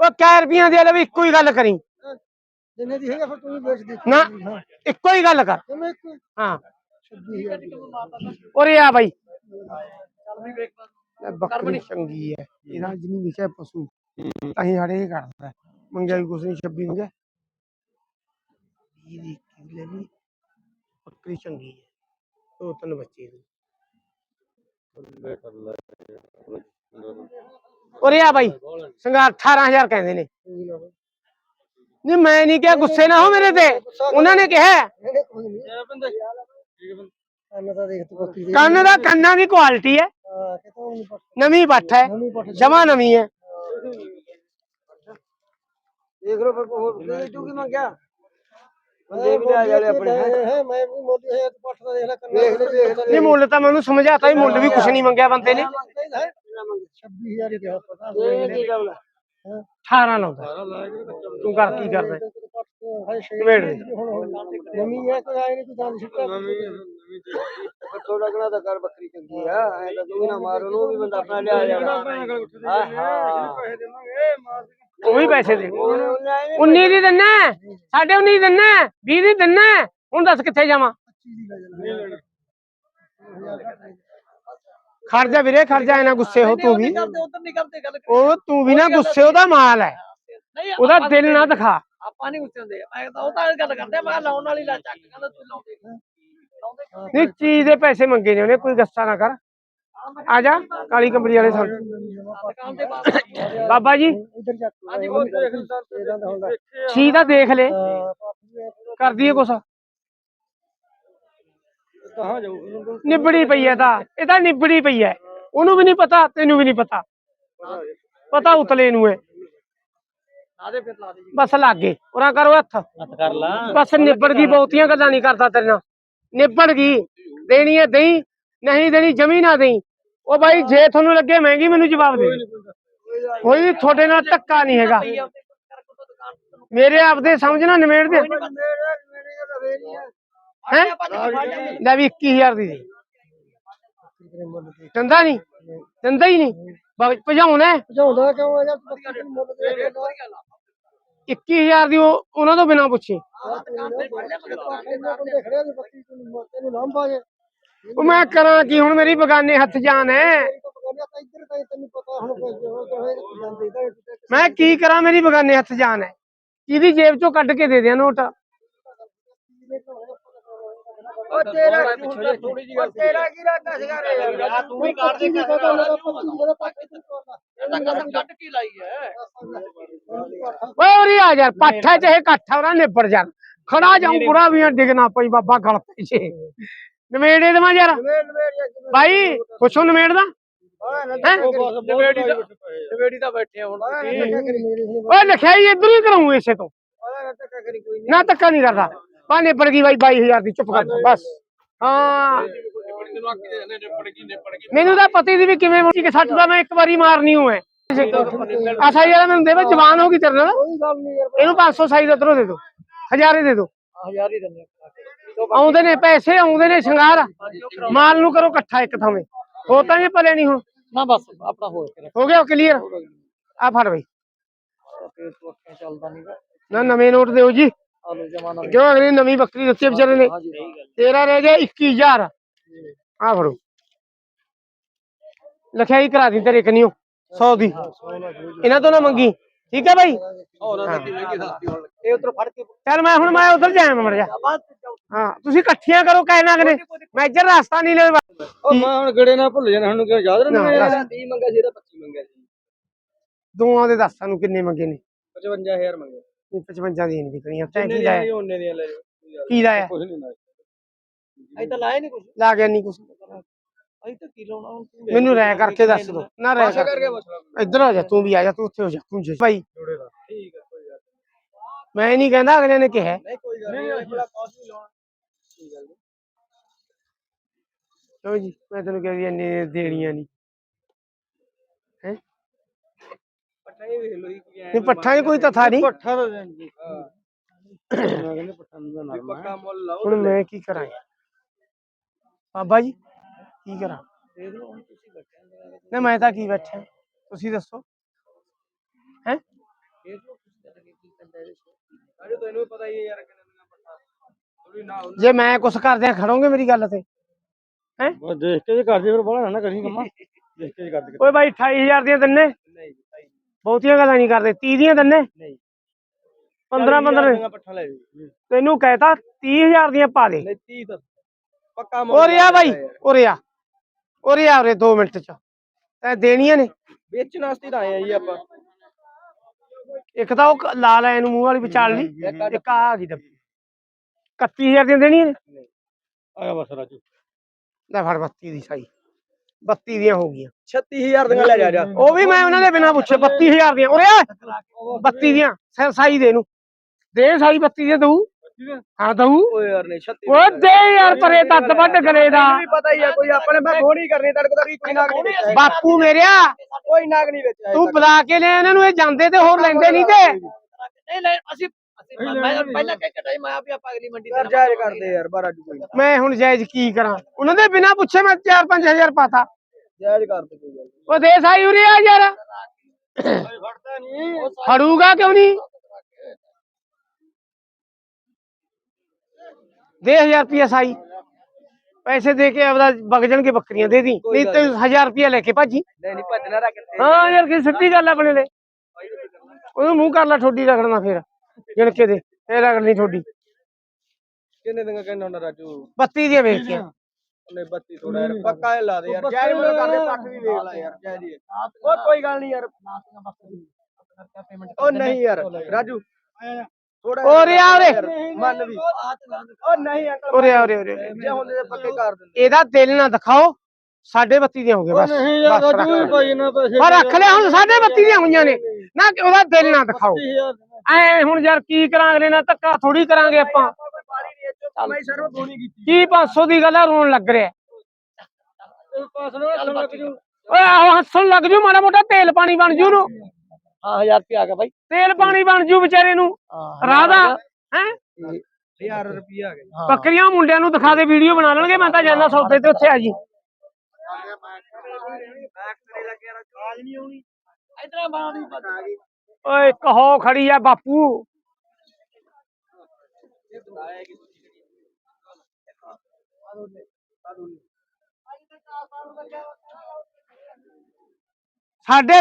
ਉਹ ਕੈ ਰੁਪਈਆਂ ਦੇ ਲੈ ਵੀ ਇੱਕੋ ਹੀ ਗੱਲ ਕਰੀ। ਜਿੰਨੇ ਦੀ ਹੈਗਾ ਫਿਰ ਤੂੰ ਵੀ ਵੇਚ ਦੇ। ਨਾ ਇੱਕੋ ਹੀ ਗੱਲ ਕਰ। ਕਿਵੇਂ ਇੱਕ ਹਾਂ। 26000 ਦੀ ਉਰੇ ਆ ਬਾਈ। ਇਹ ਬੱਕਰੀ ਚੰਗੀ ਹੈ ਇਹਦਾ ਜਿਹਨੂੰ ਵਿਚੇ ਪਸ਼ੂ। ਅਸੀਂ ਸਾਡੇ ਇਹ ਕਰਦਾ। ਮੰਗਿਆ ਵੀ ਕੁਛ ਨਹੀਂ 26 ਮੰਗਿਆ। ਇਹਦੀ ਕਿਲੇ ਵੀ ਬੱਕਰੀ ਚੰਗੀ ਹੈ ਦੋ ਤਿੰਨ ਬੱਚੇ ਨੇ। ਉਰੇ ਆ ਬਾਈ। ਸੰਗਾਰ 18000 ਕਹਿੰਦੇ ਨੇ। ਨਹੀਂ ਮੈਂ ਨਹੀਂ ਕਿਹਾ ਗੁੱਸੇ ਨਾ ਹੋ ਮੇਰੇ ਤੇ। ਉਹਨਾਂ ਨੇ ਕਿਹਾ। ਕੰਨ ਦੇ ਕੰਨ ਦਾ ਕੁਆਲਿਟੀ ਹੈ। ਹਾਂ ਨਵੀਂ ਪੱਠ ਹੈ। ਜਮਾ ਨਵੀਂ ਹੈ। ਦੇਖ ਲੋ ਫਿਰ ਹੋਰ ਤੂੰ ਕੀ ਮੰਗਿਆ ਬੰਦੇ ਵੀ ਲੈ ਜਾਲੇ ਆਪਣੇ ਹੈ? ਮੈਂ ਵੀ ਮੋਦੀ ਹੈ ਪੱਟ ਦਾ ਦੇਖ ਲੈ ਕੰਨ ਦੇਖ ਲੈ ਦੇਖ ਲੈ ਨਹੀਂ ਮੁੱਲ ਤਾਂ ਮੈਨੂੰ ਸਮਝਾਤਾ ਵੀ ਮੁੱਲ ਵੀ ਕੁਛ ਨਹੀਂ ਮੰਗਿਆ ਬੰਦੇ ਨੇ। 26000 ਹੀ ਕਿਹਾ ਪਤਾ ਇਹ ਕੀ ਗੱਲ 18 ਲਾਉਂਦਾ ਤੂੰ ਕਰ ਕੀ ਕਰਦਾ? ਹੈ? ਨਿਬੇੜ ਦੇ। ਨਵੀਂ ਹੈ ਕੋਈ ਆਏ ਨਹੀਂ ਤੂੰ ਦੰਦ ਛਿੱਟਾ ਥੋੜਾ ਗਣਾ ਤਾਂ ਕਰ ਬੱਕਰੀ ਚੰਗੀ ਆ। ਐ ਤਾਂ ਤੂੰ ਵੀ ਨਾ ਮਾਰ ਉਹਨੂੰ ਵੀ ਬੰਦਾ ਆਪਣਾ ਲਿਆ ਜਾਣਾ। ਹਾਂ। ਹਾਂ। ਉਹ ਵੀ ਪੈਸੇ ਦੇ। ਉਹਨੇ ਉਹਨੇ ਆਏ 19 ਦੀ ਦਿੰਨਾ 19 ਦੀ ਦਿੰਨਾ ਹੈ, 20 ਦੀ ਦਿੰਨਾ ਹੈ। ਹੁਣ ਦੱਸ ਕਿੱਥੇ ਜਾਵਾਂ? ਖਰਜਾ ਵੀਰੇ ਖਰਜਾ ਇਹਨਾਂ ਗੁੱਸੇ ਹੋ ਤੂੰ ਵੀ। ਉਧਰ ਨਹੀਂ ਕਰਦੇ ਗੱਲ ਉਹ ਤੂੰ ਵੀ ਨਾ ਗੁੱਸੇ ਉਹਦਾ ਮਾਲ ਹੈ। ਨਹੀਂ ਉਹਦਾ ਦਿਲ ਨਾ ਦਿਖਾ। ਆਪਾਂ ਨਹੀਂ ਉੱਤੇ ਹੁੰਦੇ। ਮੈਂ ਤਾਂ ਉਹ ਤਾਂ ਗੱਲ ਕਰਦੇ ਮੈਂ ਲਾਉਣ ਵਾਲੀ ਲਾ ਚੱਕ ਕਹਿੰਦਾ ਤੂੰ ਲਾਉਂਦੇ? ਨਹੀਂ ਚੀਜ਼ ਦੇ ਪੈਸੇ ਮੰਗੇ ਨੇ ਉਹਨੇ ਕੋਈ ਗੁੱਸਾ ਨਾ ਕਰ। ਆ ਜਾ ਕਾਲੀ ਕੰਬਲੀ ਵਾਲੇ ਬਾਹਰ ਬਾਬਾ ਜੀ। ਇੱਧਰ ਜਾ ਹਾਂਜੀ ਉਹ ਦੇਖ ਇਹਦਾ ਤਾਂ ਹੁੰਦਾ। ਚੀਜ਼ ਤਾਂ ਦੇਖ ਲੈ। ਕਰਦੀ ਏ ਕੁਛ। ਕਹਾਂ ਜਾਊ? ਨਿਬੜੀ ਪਈ ਐ ਤਾਂ। ਇਹ ਤਾਂ ਨਿਬੜੀ ਪਈ ਐ ਉਹਨੂੰ ਵੀ ਨਹੀਂ ਪਤਾ ਤੈਨੂੰ ਵੀ ਨਹੀਂ ਪਤਾ। ਪਤਾ ਉਤਲੇ ਨੂੰ ਐ ਲਾ ਦੇ ਫਿਰ ਲਾ ਦੇ ਜੀ। ਬਸ ਲੱਗੇ। ਉਹਨਾਂ ਕਰੋ ਹੱਥ। ਹੱਥ ਕਰ ਲਾ। ਬਸ ਨਿਬੜ ਗਈ ਬਹੁਤੀਆਂ ਗੱਲਾਂ ਨਹੀਂ ਕਰਦਾ ਤੇਰੇ ਨਾਲ। ਨਿਬੜ ਗਈ। ਦੇਣੀ ਐ ਦੇਈ ਨਹੀਂ ਦੇਣੀ ਜਮੀ ਨਾ ਦੇਈ। ਉਹ ਬਾਈ ਜੇ ਤੁਹਾਨੂੰ ਲੱਗੇ ਮਹਿੰਗੀ ਮੈਨੂੰ ਜਵਾਬ ਦੇ। ਕੋਈ ਵੀ ਤੁਹਾਡੇ ਨਾਲ ਧੱਕਾ ਨਹੀਂ ਹੈਗਾ। ਮੇਰੇ ਆਪਦੇ ਸਮਝਣਾ ਨਿਮੇੜ ਦੇ ਹੈ? ਲੈ ਵੀ 21000 ਦੀ ਚੰਦਾ ਨਹੀਂ ਚੰਦਾ ਹੀ ਨਹੀਂ। ਭਜਾਉਣਾ ਹੈ। ਭਜਾਉਂਦਾ ਕਿਉਂ ਹੈ ਯਾਰ? ਬੱਕਰੀ ਨੂੰ ਮੁੱਲ ਦੇ ਦੇ। 21000 ਦੀ ਉਹ ਉਹਨਾਂ ਤੋਂ ਬਿਨਾ ਪੁੱਛੇ। ਉਹ ਮੈਂ ਕਰਾਂ ਕੀ ਹੁਣ ਮੇਰੀ ਬਗਾਨੇ ਹੱਥ ਜਾਨ ਹੈ। ਮੈਂ ਕੀ ਕਰਾਂ ਮੇਰੀ ਬਗਾਨੇ ਹੱਥ ਜਾਨ ਹੈ। ਕਿਹਦੀ ਜੇਬ ਚੋਂ ਕੱਢ ਕੇ ਦੇ ਦਿਆਂ ਨੋਟ? ਉਹ ਤੇਰਾ ਥੋੜੀ ਜਿਹੀ ਗੱਲ ਤੇਰਾ ਕੀ ਰਾਤਾ ਸੀਗਾ ਰੇ ਯਾਰ ਤੂੰ ਵੀ ਕਾਢ ਦੇ ਕੀ ਪਤਾ ਮੇਰਾ ਪੱਕੀ ਜਿਹੜਾ ਪੱਕੀ ਤੂੰ ਇਹਦਾ ਕਸਮ ਕੱਢ ਕੇ ਲਾਈ ਹੈ ਓਏ ਉਰੀ ਆ ਯਾਰ ਪਾਠਾ ਚਾਹੇ ਕਾਠਾ ਉਹਨਾਂ ਨਿਬੜ ਜਾਣ ਖੜਾ ਜਾਉਂ ਬੁਰਾ ਵੀ ਨਾ ਡਿੱਗਣਾ ਪਈ ਬਾਬਾ ਗਲ ਪਈ ਜੇ ਨਵੇੜੇ ਦੇਵਾਂ ਯਾਰ ਨਵੇੜ ਨਵੇੜ ਜਾ ਬਾਈ ਪੁੱਛੋ ਨਵੇੜ ਦਾ ਹੈਂ? ਨਵੇੜੀ ਦਾ ਨਵੇੜੀ ਦਾ ਬੈਠੇ ਹੁਣ ਓਏ ਲਿਖਿਆ ਹੀ ਇਧਰ ਹੀ ਕਰਾਉਂ ਇਸੇ ਤੋਂ ਨਾ ਧੱਕਾ ਨਹੀਂ ਕਰਦਾ ਬਾ ਨਿਬੜ ਗਈ ਬਾਈ 22000 ਦੀ ਚੁੱਪ ਕਰ ਬਸ। ਹਾਂ। ਮੈਨੂੰ ਤਾਂ ਪਤੀ ਦੀ ਵੀ ਕਿਵੇਂ ਮੁੱਕੀ ਕਿ ਸੱਟ ਦਾ ਮੈਂ ਇੱਕ ਵਾਰੀ ਮਾਰਨੀ ਹੂੰ ਹੈ ਆਸਾ ਯਾਰ ਮੈਨੂੰ ਦੇਵੇ ਜਵਾਨ ਹੋ ਗਈ ਤੇਰੇ ਨਾਲ। ਨਹੀਂ ਇਹਨੂੰ 500 ਸਾਈ ਉਧਰੋਂ ਦੇ ਹਜ਼ਾਰੇ ਦੇ ਹਜ਼ਾਰ ਹੀ ਦਿੰਦੇ ਆਉਂਦੇ ਨੇ ਪੈਸੇ ਆਉਂਦੇ ਨੇ ਸ਼ਿੰਗਾਰ। ਮਾਲ ਨੂੰ ਕਰੋ ਇਕੱਠਾ ਇੱਕ ਥਾਵੇਂ। ਹੋ ਤਾਂ ਇਹ ਭਲੇ ਨਹੀਂ ਹੁਣ। ਨਾ ਬਸ ਆਪਣਾ ਹੋਰ ਕੇ ਹੋ ਗਿਆ ਕਲੀਅਰ ਆ ਫੜ ਬਈ। ਚੱਲਦਾ ਨਹੀਂ ਨਾ ਨਵੇਂ ਨੋਟ ਦਿਓ ਜੀ। ਜੋ ਅਗਲੀ ਨਵੀਂ ਬੱਕਰੀ ਦਿੱਤੀ ਹੈ ਵਿਚਾਰੇ ਨੇ। ਤੇਰਾ ਰਹਿ ਗਿਆ 21000 ਆ ਫੜੋ। ਲਿਖਾਈ ਕਰਾ ਦੀ ਤੇਰੇ ਕਨੀਓ। 100 ਦੀ। ਇਹਨਾਂ ਤੋਂ ਨਾ ਮੰਗੀ। ਠੀਕ ਹੈ ਬਾਈ? ਇਹ ਉਧਰ ਫੜ ਕੇ ਚੱਲ ਮੈਂ ਹੁਣ ਮੈਂ ਉਧਰ ਜਾਇਆ ਮਰ ਜਾ। ਹਾਂ ਤੁਸੀਂ ਇਕੱਠੀਆਂ ਕਰੋ ਕਹਿਣਾ ਅਗਲੇ ਮੈਂ ਇੱਧਰ ਰਸਤਾ ਨਹੀਂ ਲੈ ਉਹ ਮੈਂ ਹੁਣ ਗੜੇ ਨਾ ਭੁੱਲ ਜਾਣਾ ਹੁਣ ਕਿਉਂ ਯਾਦ ਨਾ, ਰਹਿਣਾ ਦੱਸ। 30 ਮੰਗਿਆ ਸੀ ਇਹਦਾ 25 ਮੰਗਿਆ ਸੀ। ਦੋਵਾਂ ਦੇ ਦੱਸ ਸਾਨੂੰ ਕਿੰਨੇ ਮੰਗੇ ਨੇ? 55000 ਮੰਗੇ। 55 ਦੀਆਂ ਨਹੀਂ ਵਿਕਣੀਆਂ ਤੈਂ ਕੀ ਲਾਇਆ? ਉਹਨੇ ਦੀਆਂ ਲੈ ਜਾਓ ਕੀ ਲਾਇਆ? ਕੁਝ ਨਹੀਂ ਲਾਇਆ। ਅਜੇ ਤਾਂ ਲਾਇਆ ਨਹੀਂ ਕੁਝ ਲਾ ਗਿਆ ਨਹੀਂ ਕੁਛ। ਅਜੇ ਤਾਂ ਕੀ ਲਾਉਣਾ ਹੁਣ ਤੂੰ ਮੈਨੂੰ ਰਹਿ ਕਰਕੇ ਦੱਸ ਦੋ। ਨਾ ਰਹਿ ਕਰ ਕਰ ਗਿਆ ਮਸਲਾ ਇੱਧਰ ਆ ਜਾ ਤੂੰ ਵੀ ਆ ਜਾ ਤੂੰ ਉੱਥੇ ਹੋ ਜਾ ਤੂੰ ਜੇ। ਭਾਈ ਜੋੜੇ ਦਾ ਠੀਕ ਹੈ ਕੋਈ ਗੱਲ ਮੈਂ ਨਹੀਂ ਕਹਿੰਦਾ ਅਗਲੇ ਨੇ ਕਿਹਾ। ਨਹੀਂ ਕੋਈ ਗੱਲ ਨਹੀਂ ਬੜਾ ਕਾਸ ਨਹੀਂ ਲਾਉਣਾ। ਠੀਕ ਹੈ ਕਿਉਂ ਜੀ ਮੈਂ ਤੈਨੂੰ ਕਹਿੰਦੀ ਇੰਨੇ ਦੇਣੀਆਂ ਨਹੀਂ। ਹੈ ਪੱਠਾ ਇਹ ਵੇਖ ਲੋ ਜੀ ਕੀ ਨਹੀਂ ਪੱਠਾ 'ਚ ਕੋਈ ਤਥਾ ਨਹੀਂ ਪੱਠਾ ਦਾ ਹਾਂ ਮੈਂ ਕਹਿੰਦਾ ਪੱਠਾ ਨੂੰ ਨਰਮ ਪੱਕਾ ਮੁੱਲ ਲਾਓ ਹੁਣ ਮੈਂ ਕੀ ਕਰਾਂ ਯਾਰ? ਬਾਬਾ ਜੀ ਕੀ ਕਰਾਂ ਦੇਖ ਲਓ ਹੁਣ ਤੁਸੀਂ ਬੈਠੇ ਨਾ ਮੈਂ ਤਾਂ ਕੀ ਬੈਠਾ ਤੁਸੀਂ ਦੱਸੋ ਹੈ ਫੇਰ ਜੋ ਤੁਸੀਂ ਕਰਨਗੇ ਕੀ ਪੈਂਦਾ ਇਹਦੇ ਚ ਅਜੇ ਤੈਨੂੰ ਵੀ ਪਤਾ ਹੀ ਹੈ ਯਾਰ ਕਿੰਨੇ ਦੀਆਂ ਪੱਟਾਂ ਥੋੜੀ ਨਾ ਜੇ ਮੈਂ ਕੁਛ ਕਰਦਿਆਂ ਖੜੋਗੇ ਮੇਰੀ ਗੱਲ ਤੇ ਹੈ ਬਸ ਦੇਖ ਕੇ ਜੇ ਕਰ ਜੇ ਫਿਰ ਬੜਾ ਨਾ ਕਰੀ ਕੰਮਾ ਦੇਖ ਕੇ ਜੇ ਕਰ ਦੇ ਓਏ ਬਾਈ 28000 ਦੀਆਂ ਦਿੰਨੇ ਨਹੀਂ ਭਾਈ ਬਹੁਤੀਆਂ ਗੱਲਾਂ ਨਹੀਂ ਕਰਦੇ 30 ਦੀਆਂ ਦਿੰਨੇ? ਨਹੀਂ। 15 15 ਦੀਆਂ ਪੱਠਾਂ ਲੈ ਜੀ। ਤੈਨੂੰ ਕਹਿਤਾ 30000 ਦੀਆਂ ਪਾ ਦੇ। ਨਹੀਂ 30 ਤਾਂ ਪੱਕਾ ਉਰੇ ਆ ਬਾਈ ਉਰੇ ਆ। ਉਰੇ 2 ਮਿੰਟ ਚ। ਤੈਂ ਦੇਣੀਆਂ ਨੇ। ਵੇਚਣ ਵਾਸਤੇ ਤਾਂ ਆਏ ਆ ਜੀ ਆਪਾਂ। ਇੱਕ ਤਾਂ ਉਹ ਲਾਲ ਐ ਨੂੰ ਮੂੰਹ ਵਾਲੀ ਵਿਚਾਲ ਲਈ। ਇੱਕ ਆ ਆ ਗਈ ਡੱਬੀ। 31000 ਦੀਆਂ ਦੇਣੀਆਂ ਨੇ। ਆਇਆ ਬਸ ਰਾਜੂ। ਲੈ ਫੜ 32 ਦੀ ਸਾਈ। 32 ਦੀਆਂ ਹੋ ਗਈਆਂ। 36000 ਦੀਆਂ ਲੈ ਜਾ ਜਾ। ਉਹ ਵੀ ਮੈਂ ਉਹਨਾਂ ਦੇ ਬਿਨਾ ਪੁੱਛੇ 32000 ਦੀਆਂ। ਉਰੇ ਆ 32 ਦੀਆਂ ਸਾ- ਸਾਈ ਦੇ ਨੂੰ ਦੇ ਸਾਈ 32 ਦੇ ਦਊ। ਹਾਂ ਦਊ। ਓਏ ਯਾਰ ਨਹੀਂ 36 ਓਏ ਦੇ ਯਾਰ ਪਰੇ ਦੱਤ ਵੱਢ ਗਲੇ ਦਾ ਵੀ ਪਤਾ ਹੀ ਆ ਕੋਈ ਆਪਣੇ ਮੈਂ ਗੋਣੀ ਕਰਨੀ ਤੜਕ ਦਾ ਕੋਈ ਨਾਗ ਨਹੀਂ ਵੇਚਿਆ। ਬਾਪੂ ਮੇਰਿਆ ਕੋਈ ਨਾਗ ਨਹੀਂ ਵੇਚਿਆ। ਤੂੰ ਬੁਲਾ ਕੇ ਲੈ ਇਹਨਾਂ ਨੂੰ ਇਹ ਜਾਂਦੇ ਤੇ ਹੋਰ ਲੈਂਦੇ ਨਹੀਂ ਤੇ। ਨਹੀਂ ਲੈ ਅਸੀਂ ਅਸੀਂ ਮੈਂ ਪਹਿਲਾਂ ਕਹਿ ਕੇ ਟਾਈਮ ਆਇਆ ਵੀ ਆਪਾਂ ਅਗਲੀ ਮੰਡੀ ਯਾਰ ਜਾਇਜ਼ ਕਰਦੇ ਯਾਰ ਬਾਰਾ ਰਾਜੂ ਕੋਈ ਮੈਂ ਹੁਣ ਜਾਇਜ਼ ਕੀ ਕਰਾਂ? ਉਹਨਾਂ ਦੇ ਬਿਨਾ ਪੁੱਛੇ ਮੈਂ 4-5000 ਪਾਤਾ। ਜਾਇਜ਼ ਕਰਦੇ ਕੋਈ ਗੱਲ ਉਹ ਦੇ ਸਾਈ ਉਰੇ ਆ ਯਾਰ। ਫੜਦਾ ਨਹੀਂ। ਖੜੂਗਾ ਕਿਉਂ ਨਹੀਂ? ਦੇ 1000 ਰੁਪਿਆ ਸਾਈ। ਪੈਸੇ ਦੇ ਕੇ ਆਪਦਾ ਵਗ ਜਾਣਗੇ ਬੱਕਰੀਆਂ ਦੇ ਦੀ। ਨਹੀਂ ਤੇ 1000 ਰੁਪਿਆ ਲੈ ਕੇ ਭਾਜੀ। ਨਹੀਂ ਨਹੀਂ ਭੱਜਣਾ ਰੱਖ ਹਾਂ ਯਾਰ ਕੀ ਸਿੱਧੀ ਗੱਲ ਆ ਆਪਣੇ ਲਈ। ਉਹਨੂੰ ਮੂੰਹ ਕਰ ਲੈ ਠੋਡੀ ਰਗੜਨਾ ਫੇਰ। ਗਿਣ ਕੇ ਦੇ ਫੇਰ ਰਗੜਨੀ ਠੋਡੀ ਕਿੰਨੇ ਦਿਨ ਕਹਿੰਦਾ ਹੁੰਦਾ ਰਾਜੂ? 32 ਦੀਆਂ ਵੇਚੀਆਂ ਉਹਨੇ 32 ਥੋੜਾ ਯਾਰ ਪੱਕਾ ਇਹ ਲਾ ਦੇ ਯਾਰ ਜਾਇਜ਼ ਮੁੱਲ ਕਰਦੇ ਪੱਠ ਵੀ ਵੇਚ ਲੈ ਯਾਰ ਹੀ ਹੈ। ਉਹ ਕੋਈ ਗੱਲ ਨਹੀਂ ਯਾਰ। ਉਹ ਨਹੀਂ ਯਾਰ ਰਾਜੂ। ਥੋੜਾ ਆ ਉਰੇ। ਮੰਨ ਵੀ। ਉਹ ਨਹੀਂ ਅੰਕਲ ਉਰੇ ਉਰੇ ਉਰੇ। ਜੇ ਹੁੰਦੇ ਤੇ ਪੱਕੇ ਕਰ ਦਿੰਦੇ। ਇਹਦਾ ਦਿਲ ਨਾ ਦਿਖਾਓ ਸਾਢੇ 32 ਦੀਆਂ ਹੋ ਗਈਆਂ ਬਸ। ਬਸ ਰੱਖ ਲੈ। ਕੋਈ ਨਾ ਪੈਸੇ ਪਰ ਰੱਖ ਲਿਆ ਹੁਣ ਸਾਢੇ 32 ਦੀਆਂ ਹੋਈਆਂ ਨੇ। ਨਾ ਉਹਦਾ ਦਿਲ ਨਾ ਦਿਖਾਓ। ਐ ਹੁਣ ਯਾਰ ਕੀ ਕਰਾਂਗੇ ਨਾ ਧੱਕਾ ਥੋੜੀ ਕਰਾਂਗੇ ਆਪਾਂ। ਕੀ 500 ਦੀ ਗੱਲ ਆ ਰੋਣ ਲੱਗ ਰਿਹਾ। ਓਏ ਆਹੋ ਹੱਸਣ ਲੱਗ ਜੂ ਮਾੜਾ ਮੋਟਾ ਤੇਲ ਪਾਣੀ ਬਣ ਜੂ ਨੂੰ ਹਾਂ 1000 ਰੁਪਏ ਆ ਗਿਆ ਬਾਈ। ਤੇਲ ਪਾਣੀ ਬਣ ਜੂ ਵਿਚਾਰੇ ਨੂੰ। ਰਾਧਾ ਹੈ? 1000 ਰੁਪਏ ਆ ਗਏ ਬੱਕਰੀਆਂ ਮੁੰਡਿਆਂ ਨੂੰ ਦਿਖਾ ਦੇ ਵੀਡੀਓ ਬਣਾ ਲੈਣਗੇ ਮੈਂ ਤਾਂ ਜਾਂਦਾ ਸੌਦੇ ਤੇ ਉੱਥੇ ਆ ਜੀ। ਨਹੀਂ ਪਤਾ ਓਏ ਕਹੋ ਖੜੀ ਆ ਬਾਪੂ। ਸਾਡੇ